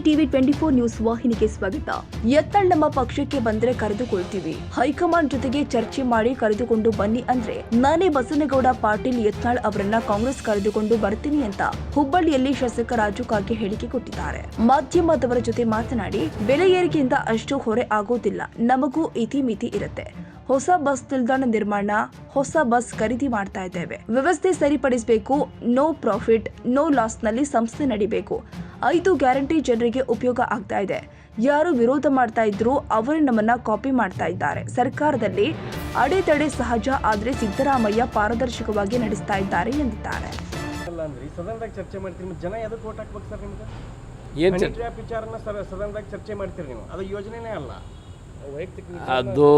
TV twenty four news ವಾಹಿನಿಗೆ ಸ್ವಾಗತ. ಯತ್ನಾಳ್ ನಮ್ಮ ಪಕ್ಷಕ್ಕೆ ಬಂದ್ರೆ ಕರೆದುಕೊಳ್ತೀವಿ. ಹೈಕಮಾಂಡ್ ಜೊತೆಗೆ ಚರ್ಚೆ ಮಾಡಿ ಕರೆದುಕೊಂಡು ಬನ್ನಿ ಅಂದ್ರೆ, ನಾನೇ ಬಸನಗೌಡ ಪಾಟೀಲ್ ಯತ್ನಾಳ್ ಅವರನ್ನ ಕಾಂಗ್ರೆಸ್ ಕರೆದುಕೊಂಡು ಬರ್ತೀನಿ ಅಂತ ಹುಬ್ಬಳ್ಳಿಯಲ್ಲಿ ಶಾಸಕ ರಾಜು ಕಾಗೆ ಹೇಳಿಕೆ ಕೊಟ್ಟಿದ್ದಾರೆ. ಮಾಧ್ಯಮದವರ ಜೊತೆ ಮಾತನಾಡಿ, ಬೆಲೆ ಏರಿಕೆಯಿಂದ ಅಷ್ಟು ಹೊರೆ ಆಗೋದಿಲ್ಲ. ನಮಗೂ ಇತಿಮಿತಿ ಇರುತ್ತೆ. ಹೊಸ ಬಸ್ ನಿಲ್ದಾಣ ನಿರ್ಮಾಣ ಹೊಸ ಬಸ್ ಖರೀದಿ ಮಾಡ್ತಾ ಇದ್ದೇವೆ. ವ್ಯವಸ್ಥೆ ಸರಿಪಡಿಸಬೇಕು ನೋ ಪ್ರಾಫಿಟ್ ನೋ ಲಾಸ್ನಲ್ಲಿ ಸಂಸ್ಥೆ ನಡಿಬೇಕು. ಐದು ಗ್ಯಾರಂಟಿ ಜನರಿಗೆ ಉಪಯೋಗ ಆಗ್ತಾ ಇದೆ. ಯಾರು ವಿರೋಧ ಮಾಡ್ತಾ ಇದ್ರು ಅವರು ನಮ್ಮನ್ನ ಕಾಪಿ ಮಾಡ್ತಾ ಇದ್ದಾರೆ. ಸರ್ಕಾರದಲ್ಲಿ ಅಡೆತಡೆ ಸಹಜ ಆದ್ರೆ ಸಿದ್ದರಾಮಯ್ಯ ಪಾರದರ್ಶಕವಾಗಿ ನಡೆಸ್ತಾ ಇದ್ದಾರೆ ಎಂದಿದ್ದಾರೆ. ಅಲ್ಲ ಅಂದ್ರಿ ಸದನದಾಗ ಚರ್ಚೆ ಮಾಡ್ತೀರಿ ಜನ ಎದಕ್ಕೆ ಓಟ್ ಹಾಕ್ಬೇಕು ಸರ್ ನಿಮ್ಗೆ? ಏನು ವಿಚಾರನ ಸರ್ ಸದನದಾಗ ಚರ್ಚೆ ಮಾಡ್ತೀರಿ ನೀವು. ಅದು ಯೋಜನೆನೇ ಅಲ್ಲ. ಅದು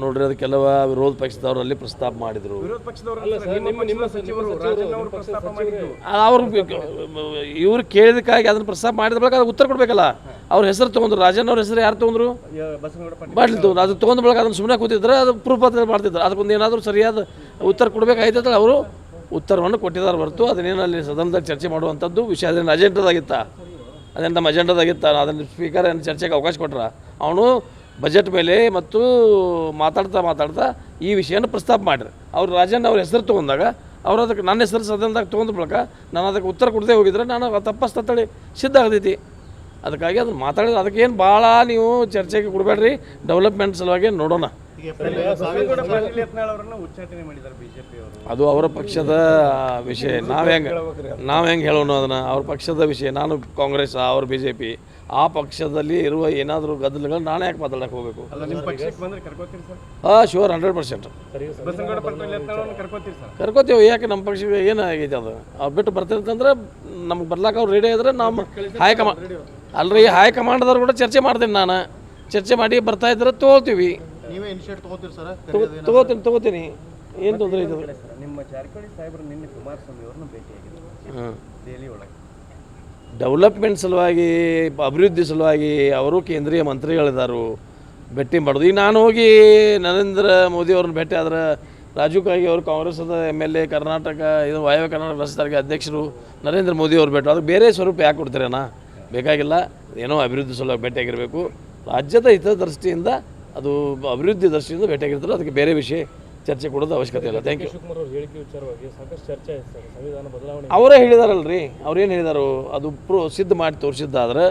ನೋಡ್ರಿ ಅದು ಕೆಲವ ವಿರೋಧ ಪಕ್ಷದವರಲ್ಲಿ ಪ್ರಸ್ತಾಪ ಮಾಡಿದ್ರು. ವಿರೋಧ ಪಕ್ಷದವರು ನಿಮ್ಮ ನಿಮ್ಮ ಸಚಿವರು ರಾಜಣ್ಣ ಅವರು ಪ್ರಸ್ತಾಪ ಮಾಡಿದ್ರು ಅವ್ರು ಇವ್ರು ಕೇಳಿದಕ್ಕಾಗಿ ಅದನ್ನ ಪ್ರಸ್ತಾಪ ಮಾಡಿದ ಬಳಿಕ ಅದಕ್ಕೆ ಉತ್ತರ ಕೊಡ್ಬೇಕಲ್ಲ. ಅವ್ರ ಹೆಸರು ತಗೊಂಡ್ರು. ರಾಜಣ್ಣ ಅವ್ರ ಹೆಸರು ಯಾರು ತಗೊಂಡ್ರು? ಪಾಟೀಲ್ ಅದು ತೊಗೊಂಡ ಬಳಿಕ ಅದನ್ನ ಸುಮ್ಮನೆ ಕೂತಿದ್ರೆ ಅದು ಪ್ರೂಫ್ ಅಂತ ಮಾಡ್ತಿದ್ರು. ಅದಕ್ಕೊಂದು ಏನಾದರೂ ಸರಿಯಾದ ಉತ್ತರ ಕೊಡ್ಬೇಕಾಯ್ತದ ಅವರು ಉತ್ತರವನ್ನು ಕೊಟ್ಟಿದ್ದಾರೆ ಹೊರತು ಅದನ್ನೇನು ಅಲ್ಲಿ ಸದನದಲ್ಲಿ ಚರ್ಚೆ ಮಾಡುವಂಥದ್ದು ವಿಷಯ. ಅದೇನು ಅಜೆಂಡದಾಗಿತ್ತ? ಅದೇನು ನಮ್ಮ ಅಜೆಂಡದಾಗಿತ್ತ? ಅದನ್ನು ಸ್ಪೀಕರ್ ಏನು ಚರ್ಚೆಗೆ ಅವಕಾಶ ಕೊಟ್ರ? ಅವನು ಬಜೆಟ್ ಮೇಲೆ ಮತ್ತು ಮಾತಾಡ್ತಾ ಮಾತಾಡ್ತಾ ಈ ವಿಷಯನ ಪ್ರಸ್ತಾಪ ಮಾಡಿರಿ ಅವ್ರು ರಾಜಣ್ಣ ಅವ್ರ ಹೆಸರು ತೊಗೊಂಡಾಗ, ಅವ್ರು ಅದಕ್ಕೆ ನನ್ನ ಹೆಸರು ಸದನದಾಗ ತೊಗೊಂಡ ಬಳಿಕ ನಾನು ಅದಕ್ಕೆ ಉತ್ತರ ಕೊಡದೆ ಹೋಗಿದ್ರೆ ನಾನು ತಪ್ಪಸ್ತಳಿ ಸಿದ್ಧ ಆಗ್ತೈತಿ. ಅದಕ್ಕಾಗಿ ಅದನ್ನು ಮಾತಾಡಿದ್ರೆ ಅದಕ್ಕೆ ಏನು ಭಾಳ ನೀವು ಚರ್ಚೆಗೆ ಕೊಡಬೇಡ್ರಿ ಡೆವಲಪ್ಮೆಂಟ್ ಸಲುವಾಗಿ ನೋಡೋಣ. ಅದು ಅವರ ಪಕ್ಷದ ವಿಷಯ. ನಾವು ಹೆಂಗೆ ನಾವು ಹೆಂಗೆ ಹೇಳೋಣ ಅದನ್ನು? ಅವ್ರ ಪಕ್ಷದ ವಿಷಯ. ನಾನು ಕಾಂಗ್ರೆಸ್, ಅವ್ರ ಬಿ ಜೆ ಪಿ ಆ ಪಕ್ಷದಲ್ಲಿ ಇರುವ ಏನಾದರೂ ಗದ್ದಲಗಳು ನಾನು ಯಾಕೆ ಮಾತಾಡಕ್ಕೆ ಹೋಗಬೇಕು? ಅಲ್ಲ ನಿಮ್ಮ ಪಕ್ಷಕ್ಕೆ ಬಂದ್ರೆ ಕರ್ಕೋತೀರಿ ಸರ್? ಹಾಂ ಶೂರ್ ಹಂಡ್ರೆಡ್ ಪರ್ಸೆಂಟ್ ಕರ್ಕೋತೀವಿ ಯಾಕೆ ನಮ್ಮ ಪಕ್ಷ ಏನಾಗೈತೆ ಅದು? ಅವ್ರು ಬಿಟ್ಟು ಬರ್ತಿರ್ತಂದ್ರೆ ನಮ್ಗೆ ಬರ್ಲಾಕ ಅವ್ರು ರೆಡಿ ಇದ್ರೆ ನಮ್ಮ ಹೈಕಮಾಂಡ್ ಅಲ್ರಿ ಹೈಕಮಾಂಡ್ದವ್ರು ಕೂಡ ಚರ್ಚೆ ಮಾಡ್ತೀನಿ ನಾನು. ಚರ್ಚೆ ಮಾಡಿ ಬರ್ತಾ ಇದ್ರೆ ತಗೋತೀವಿ. ತಗೋತೀನಿ ತಗೋತೀನಿ ತಗೋತೀರಿ ಸರ್? ತೊಗೋತೀನಿ ತೊಗೋತೀನಿ. ಏನು ತೊಂದರೆ ಇದೆ? ಸರ್ ನಿಮ್ಮ ಜಾರಕಿಹೊಳಿ ಸಾಹೇಬರು ನಿನ್ನೆ ಕುಮಾರಸ್ವಾಮಿ ಅವ್ರನ್ನ ಭೇಟಿಯಾಗಿದ್ದರು ಹಾಂ ದೆಹಲಿ ಒಳಗೆ. ಡೆವಲಪ್ಮೆಂಟ್ ಸಲುವಾಗಿ, ಅಭಿವೃದ್ಧಿ ಸಲುವಾಗಿ ಅವರು ಕೇಂದ್ರೀಯ ಮಂತ್ರಿಗಳಿದ್ದಾರು ಭೇಟಿ ಮಾಡೋದು. ಈಗ ನಾನು ಹೋಗಿ ನರೇಂದ್ರ ಮೋದಿ ಅವ್ರನ್ನ ಭೇಟಿ ಆದ್ರೆ ರಾಜೀವ್ ಕಾಗಿ ಅವರು ಕಾಂಗ್ರೆಸ್ದ ಎಂ ಎಲ್ ಎ, ಕರ್ನಾಟಕ, ಇದು ವಾಯವ್ಯ ಕರ್ನಾಟಕ ಅಧ್ಯಕ್ಷರು ನರೇಂದ್ರ ಮೋದಿ ಅವ್ರು ಭೇಟಿ ಅದಕ್ಕೆ ಬೇರೆ ಸ್ವರೂಪ ಯಾಕೆ ಕೊಡ್ತೀರೇನಾ ಬೇಕಾಗಿಲ್ಲ, ಏನೋ ಅಭಿವೃದ್ಧಿ ಸಲುವಾಗಿ ಭೇಟಿಯಾಗಿರಬೇಕು ರಾಜ್ಯದ ಹಿತದೃಷ್ಟಿಯಿಂದ, ಅದು ಅಭಿವೃದ್ಧಿ ದೃಷ್ಟಿಯಿಂದ ಭೇಟಿಯಾಗಿರ್ತಾರೆ ಅದಕ್ಕೆ ಬೇರೆ ವಿಷಯ. ಚರ್ಚೆ ಕೊಡೋದು ಅವಶ್ಯಕತೆ ಇಲ್ಲ. ಥ್ಯಾಂಕ್ ಯು ಶಿವಕುಮಾರ್ ಅವ್ರ ಹೇಳಿಕೆ ವಿಚಾರವಾಗಿ ಸಾಕಷ್ಟು ಚರ್ಚೆ ಆಯ್ತು ಸರ್. ಸಂವಿಧಾನ ಬದಲಾವಣೆ ಅವರೇ ಹೇಳಿದಾರಲ್ರಿ. ಅವ್ರೇನು ಹೇಳಿದಾರು? ಅದು ಪ್ರೂ ಸಿದ್ಧ ಮಾಡಿ ತೋರಿಸಿದ್ದಾದ್ರೆ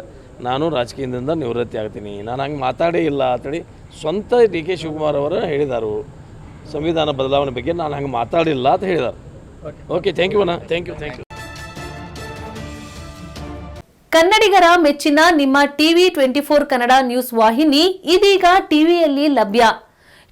ನಾನು ರಾಜಕೀಯದಿಂದ ನಿವೃತ್ತಿ ಆಗ್ತೀನಿ. ನಾನು ಹಂಗೆ ಮಾತಾಡೇ ಇಲ್ಲ ಅಂತೇಳಿ ಸ್ವಂತ ಡಿ ಕೆ ಶಿವಕುಮಾರ್ ಅವರು ಹೇಳಿದರು. ಸಂವಿಧಾನ ಬದಲಾವಣೆ ಬಗ್ಗೆ ನಾನು ಹಂಗೆ ಮಾತಾಡಿಲ್ಲ ಅಂತ ಹೇಳಿದರು. ಓಕೆ ಥ್ಯಾಂಕ್ ಯು ಅಣ್ಣ. ಥ್ಯಾಂಕ್ ಯು ಥ್ಯಾಂಕ್ ಯು ಕನ್ನಡಿಗರ ಮೆಚ್ಚಿನ ನಿಮ್ಮ TV twenty four Kannada news ವಾಹಿನಿ ಇದೀಗ ಟಿವಿಯಲ್ಲಿ ಲಭ್ಯ.